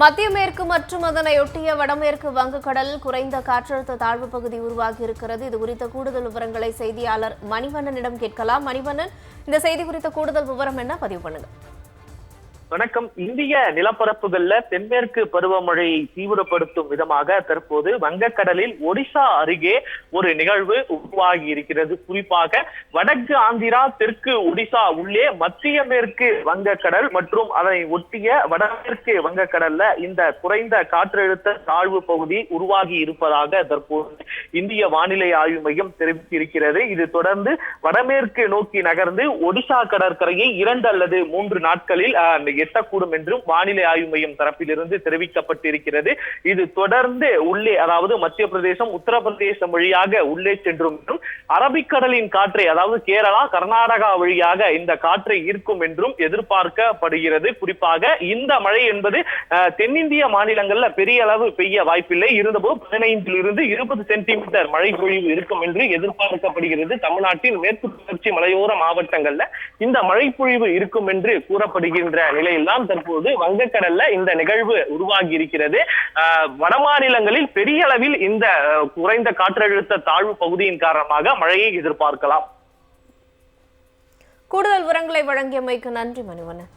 மத்திய மேற்கு மற்றும் அதனையொட்டிய வடமேற்கு வங்கக்கடல் குறைந்த காற்றழுத்த தாழ்வு பகுதி உருவாகி இருக்கிறது இது குறித்த கூடுதல் விவரங்களை செய்தியாளர் மணிவண்ணனிடம் கேட்கலாம். மணிவண்ணன் இந்த செய்தி குறித்த கூடுதல் விவரம் என்ன? பதிவு பண்ணுங்க. வணக்கம். இந்திய நிலப்பரப்புகள்ல தென்மேற்கு பருவமழையை தீவிரப்படுத்தும் விதமாக தற்போது வங்கக்கடலில் ஒடிசா அருகே ஒரு நிகழ்வு உருவாகி இருக்கிறது குறிப்பாக வடக்கு ஆந்திரா தெற்கு ஒடிசா உள்ளே மத்திய மேற்கு வங்கக்கடல் மற்றும் அதனை ஒட்டிய வடமேற்கு வங்கக்கடல்ல இந்த குறைந்த காற்றழுத்த தாழ்வு பகுதி உருவாகி இருப்பதாக தற்போது இந்திய வானிலை ஆய்வு மையம் தெரிவித்திருக்கிறது. இது தொடர்ந்து வடமேற்கு நோக்கி நகர்ந்து ஒடிசா கடற்கரையை இரண்டு அல்லது மூன்று நாட்களில் அஹ், எட்டக்கூடும் என்றும் வானிலை ஆய்வு மையம் தரப்பிலிருந்து தெரிவிக்கப்பட்டிருக்கிறது. இது தொடர்ந்து உள்ளே அதாவது மத்திய பிரதேசம் உத்தரப்பிரதேசம் வழியாக உள்ளே சென்றும் என்றும் அரபிக்கடலின் காற்றை அதாவது கேரளா கர்நாடகா வழியாக இந்த காற்றை ஈர்க்கும் என்றும் எதிர்பார்க்கப்படுகிறது. குறிப்பாக இந்த மழை என்பது தென்னிந்திய மாநிலங்கள்ல பெரிய அளவு பெய்ய வாய்ப்பில்லை. இருந்தபோது பதினைந்தில் இருந்து இருபது சென்டிமீட்டர் மழை பொழிவு இருக்கும் என்று எதிர்பார்க்கப்படுகிறது. தமிழ்நாட்டின் மேற்கு தொடர்ச்சி மலையோர மாவட்டங்கள்ல இந்த மழை பொழிவு இருக்கும் என்று கூறப்படுகின்ற நிலை நிலையில்தான் தற்போது வங்கக்கடல்ல இந்த நிகழ்வு உருவாகி இருக்கிறது வடமாநிலங்களில் பெரிய அளவில் இந்த குறைந்த காற்றழுத்த தாழ்வு பகுதியின் காரணமாக மழையை எதிர்பார்க்கலாம். கூடுதல் விவரங்களை வழங்கியமைக்கு நன்றி மணிவண்ணன்.